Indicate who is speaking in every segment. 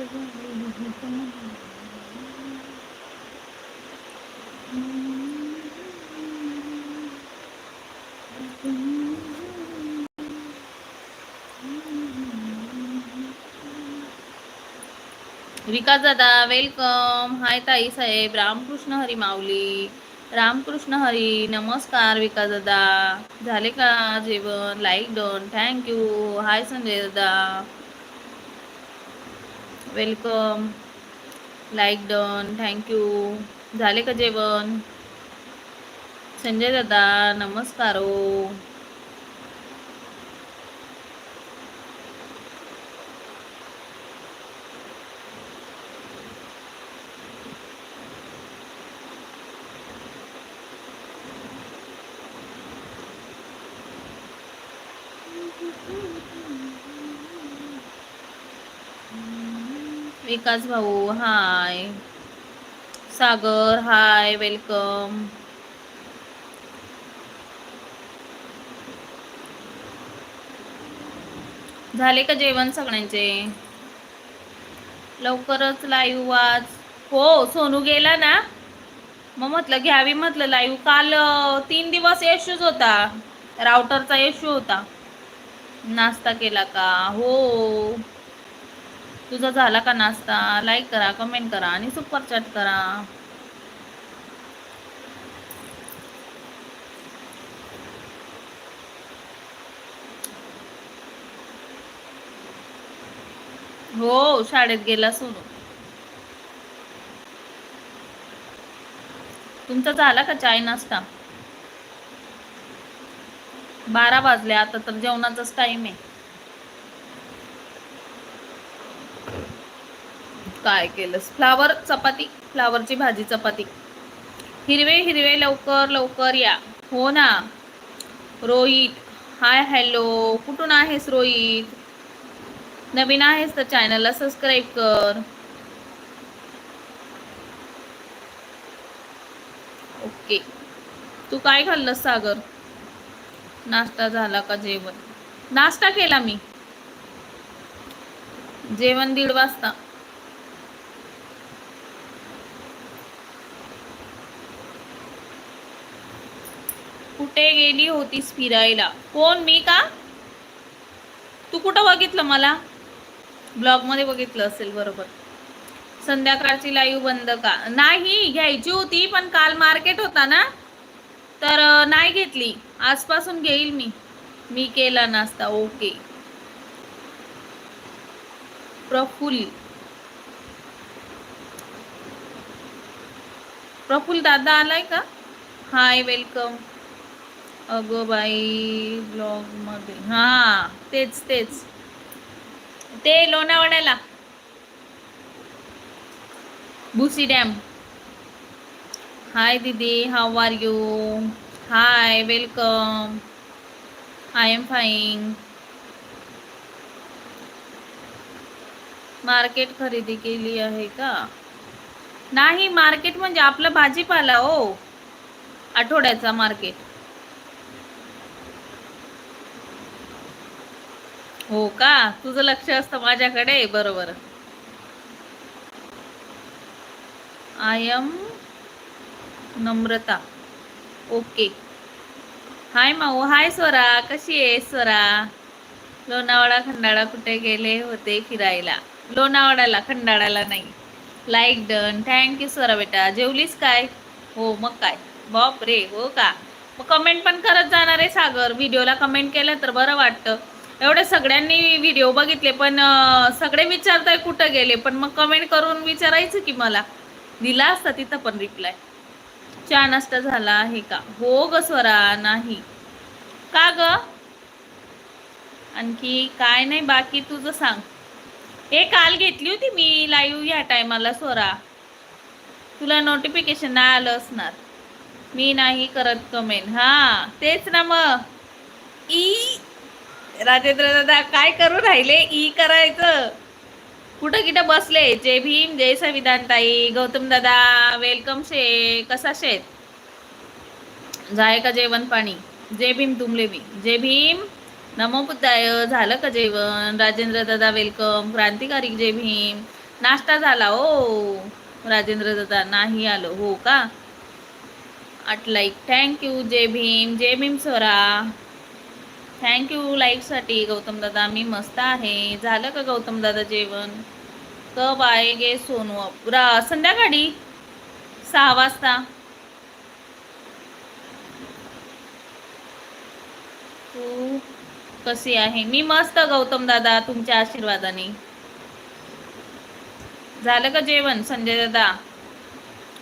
Speaker 1: विकास दादा welcome hi ताई साहेब. रामकृष्ण हरी माऊली. रामकृष्ण हरी नमस्कार विकास दादा. झाले का जेवण? Like done thank you hi Sanjay Dada. Welcome like done thank you झाले का जेवण? संजय दादा नमस्कार. विकास भाऊ हाय. सागर हाय वेलकम. झाले का जेवण सगळ्यांचे? लवकरच लाईव्ह आज. हो सोनू गेला ना? मग म्हटलं घ्यावी म्हटलं लाईव्ह काल तीन दिवस येशूच होता. राउटरचा येशू होता. नाश्ता केला का? हो. तुझा झाला का नाश्ता? लाईक करा कमेंट करा आणि सुपर चॅट करा. हो शाळेत गेला सोनू. तुमचा झाला का चाय नाश्ता? बारा वाजले आता तर जेवणाचाच टाइम आहे. काय केलंस? फ्लावर चपाती? फ्लावरची भाजी चपाती. हिरवे हिरवे लवकर लवकर या. हो ना? Rohit hi hello. कुठून आहेस रोहित? नवीन आहेस तर चॅनलला सबस्क्राईब कर. ओके. तू काय खाल्लंस सागर? नाश्ता झाला का जेवण? नाश्ता केला मी. जेवण दीड वाजता. कुठे गेली होतीस फिरायला? कोण? मी का? तू कुठं बघितलं मला? ब्लॉगमध्ये बघितलं असेल बरोबर. संध्याकाळची लाईव्ह बंद का? नाही घ्यायची होती पण काल मार्केट होता ना? तर नाही घेतली. आजपासून घेईल मी. मी केला नाश्ता ओके. प्रफुल. प्रफुल दादा आलाय का? हाय वेलकम अगं बाई ब्लॉगमध्ये हां हा तेच तेच. ते लोणावळ्याला भुसी डॅम. हाय दीदी how are you hi welcome I am fine market खरेदी केली आहे का? नाही मार्केट म्हणजे आपला भाजीपाला हो. आठवड्याचा मार्केट. हो का? तुझं लक्ष असतं माझ्याकडे? बरोबर. I am Namrata. Okay hi Mau. Hi Swara. कशी आहे स्वरा? लोणावळा खंडाळा कुठे गेले होते फिरायला? लोणावळ्याला खंडाळ्याला नाही. लाईक डन थँक्यू स्वरा बेटा. जेवलीस काय? हो मग काय? बाप रे हो का? मग कमेंट पण करत जाणार आहे सागर. व्हिडिओला कमेंट केलं तर बरं वाटतं. एवढे सगळ्यांनी व्हिडिओ बघितले पण सगळे विचारताय कुठं गेले? पण मग कमेंट करून विचारायचं की मला. दिला असता तिथं पण रिप्लाय चहा नाश्ता झाला आहे का? हो ग स्वरा नाही. का ग? आणखी काय नाही बाकी तुझं सांग. हे काल घेतली होती मी लाईव्ह ह्या टायमाला स्वरा. तुला नोटिफिकेशन नाही आलं असणार. मी नाही करत कमेंट हा तेच ना मग. ई राजेंद्र दादा काय करू राहिले? ई करायचं. कुठं किटं बसले? जय भीम जय संविधान ताई गौतम दादा वेलकम शे कसा शेत जाय का जेवण पाणी? जय भीम तुमले मी. जय भीम नमो बुद्धाय झालं का जेवण? राजेंद्र दादा वेलकम. क्रांतिकारी जय भीम. नाश्ता झाला ओ. राजेंद्र दादा नाही आलो हो का? आठ like thank you Jai Bhim Jai Bhim Sora. Thank you लाईकसाठी Gautam दादा. मी मस्त आहे. झालं का गौतम दादा जेवण? कब आहे गे सोनू. रा संध्याकाळी? सहा वाजता. तू कशी आहे? मी मस्त गौतम दादा तुमच्या आशीर्वादाने. झालं का जेवण संजय दादा?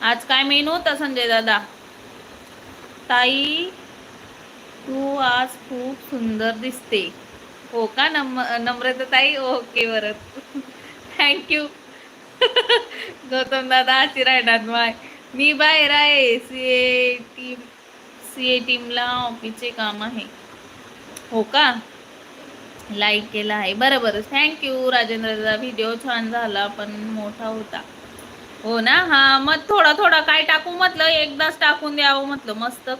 Speaker 1: आज काय मेनू होता संजय दादा? ताई? तू आज खूप सुंदर दिसते. हो का? नम नम्रता ताई? ओके बरं. थँक्यू गौतम दादा अशी राहणार माय. मी बाहेर आहे. C A team C A टीमला ऑफिसचे काम आहे. हो का? लाईक केला आहे. बरं बरं. थँक्यू राजेंद्र दादा. व्हिडिओ छान झाला पण मोठा होता. हो ना? हा मग थोडा थोडा. काय टाकू म्हटलं? एकदाच टाकून द्यावं म्हटलं. मस्त.